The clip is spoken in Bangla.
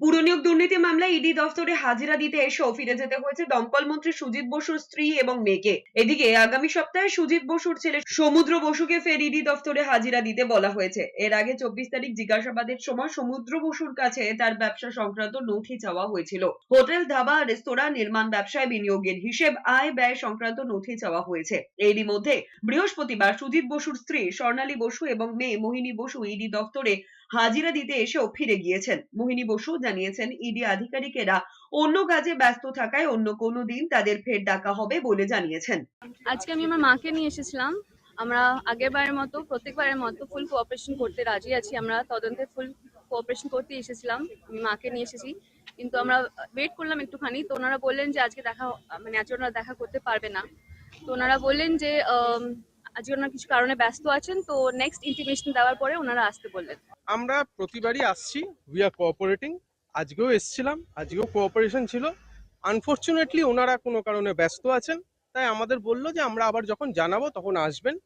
পুরনিয়োগ দুর্নীতি মামলায় ইডি দফতরে হাজিরা দিতে এসেও ফিরে যেতে হয়েছে দমকল মন্ত্রী সুজিত বসুর স্ত্রী এবং মেয়েকে। এদিকে আগামী সপ্তাহে সুজিত বসুর ছেলে সমুদ্র বসুকে ফের ইডি দফতরে হাজিরা দিতে বলা হয়েছে। এর আগে চব্বিশ তারিখ জিজ্ঞাসাবাদের সময় সমুদ্র বসুর কাছে তার ব্যবসা সংক্রান্ত নথি চাওয়া হয়েছিল। হোটেল, ধাবা, রেস্তোরাঁ, নির্মাণ ব্যবসায় বিনিয়োগের হিসেব আয় ব্যয় সংক্রান্ত নথি চাওয়া হয়েছে। এরই মধ্যে বৃহস্পতিবার সুজিত বসুর স্ত্রী স্বর্ণালী বসু এবং মেয়ে মোহিনী বসু ইডি দফতরে হাজিরা দিতে এসেও ফিরে গিয়েছেন। মোহিনী বসু জানিয়েছেন ইডি আধিকারিকেরা অন্য কাজে ব্যস্ত থাকায় অন্য কোনো দিন তাদের ফের ডাকা হবে বলে জানিয়েছেন। আজকে আমি আমার মাকে নিয়ে এসেছিলাম। আমরা আগের বারের মতো প্রত্যেকবারের মতো ফুল কোঅপারেশন করতে রাজি আছি। আমরা তদন্তে ফুল কোঅপারেশন করতে এসেছিলাম। আমি মাকে নিয়ে এসেছি। কিন্তু আমরা ওয়েট করলাম একটুখানি। তো ওনারা বললেন যে আজকে দেখা মানে আজকে ওনারা দেখা করতে পারবে না। তো ওনারা বললেন যে আজকে ওনারা কিছু কারণে ব্যস্ত আছেন। তো নেক্সট ইন্টিমেশন দেওয়ার পরে ওনারা আসতে বললেন। আমরা প্রতিবারই আসছি। উই আর কোঅপারেটিং আজকেও এসছিলাম, আজকেও কোঅপারেশন ছিল। আনফর্চুনেটলি ওনারা কোনো কারণে ব্যস্ত আছেন, তাই আমাদের বলল যে আমরা আবার যখন জানাব, তখন আসবেন।